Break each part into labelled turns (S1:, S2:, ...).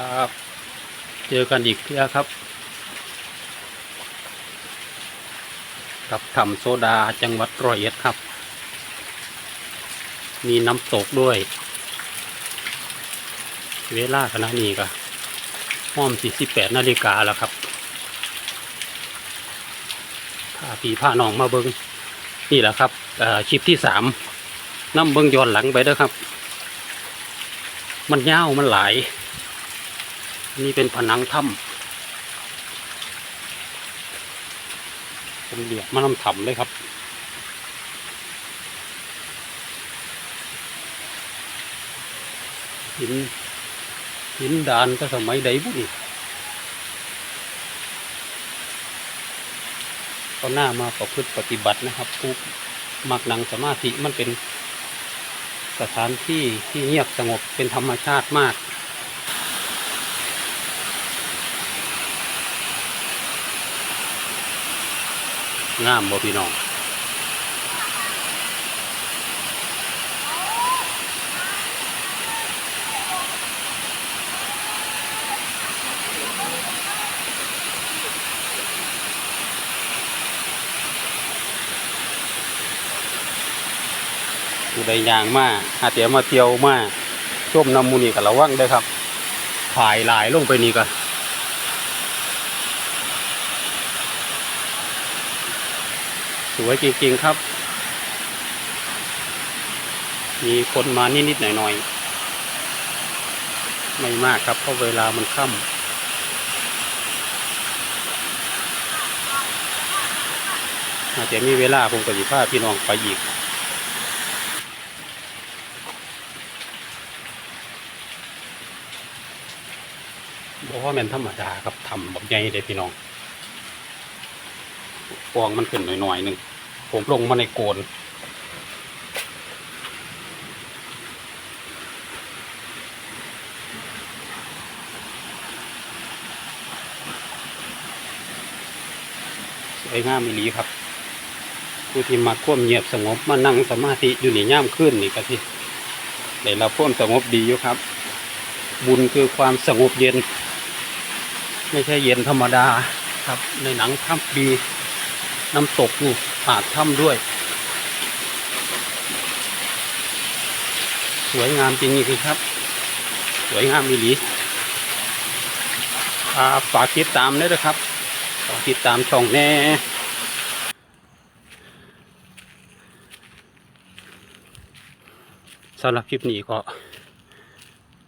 S1: ครับ เจอกันอีกเทื่อครับ กับถ้ำโซดาจังหวัดร้อยเอ็ดครับ มีน้ำตกด้วย เวลาขณะนี้ก็ห้อม48นาฬิกาแล้วครับพาพี่พาน้องมาเบิงนี่แหละครับคลิปที่สามน้ำเบิงย้อนหลังไปเด้อครับ มันยาวมันหลาย นี่เป็นผนังถ้ำเป็นเหลียบมาน้ำถ้ำเลยครับหินหินดานก็สมัยใดบุนี่ก็หน้ามาประพฤติปฏิบัตินะครับผู้มักนังสมาธิมันเป็นสถานที่ที่เงียบสงบเป็นธรรมชาติมาก งามบ่พี่น้องผู้ใดยางมาหาเตียมาเที่ยวมาชมน้ำมูนี่กับระวังเด้ครับถ่ายหลายลงไปนี่ก็ส วยจริงๆครับ มีคนมานิดๆหน่อยๆ ไม่มากครับเพราะเวลามันค่ำอาจจะมีเวลาผมก็สิพาพี่น้องไปอีกบอกว่ามันธรรมดากับทำแบบใหญ่เลยพี่น้อง ฟองมันขึ้นหน่อยๆหนึ่งผมลงมาในโกนสวยงามอีหลีครับผู้ที่มาควบเงียบสงบมานั่งสมาธิอยู่นี่ย่ามขึ้นนี่ก็ที่ได้รับควมสงบดีอยู่ครับ บุญคือความสงบเย็น ไม่ใช่เย็นธรรมดาครับในหนังถ้ำปี น้ำตกนี่ผาดถ้ำด้วย สวยงามจริงๆครับ สวยงามมีหลีฝากติดตามด้วยนะครับฝากติดตามช่องแน่สำหรับคลิปนี้ก็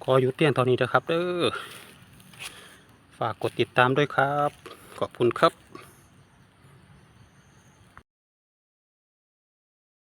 S1: ขอหยุดเตี้ยนตอนนี้นะครับเด้อฝากกดติดตามด้วยครับ ขอบคุณครับ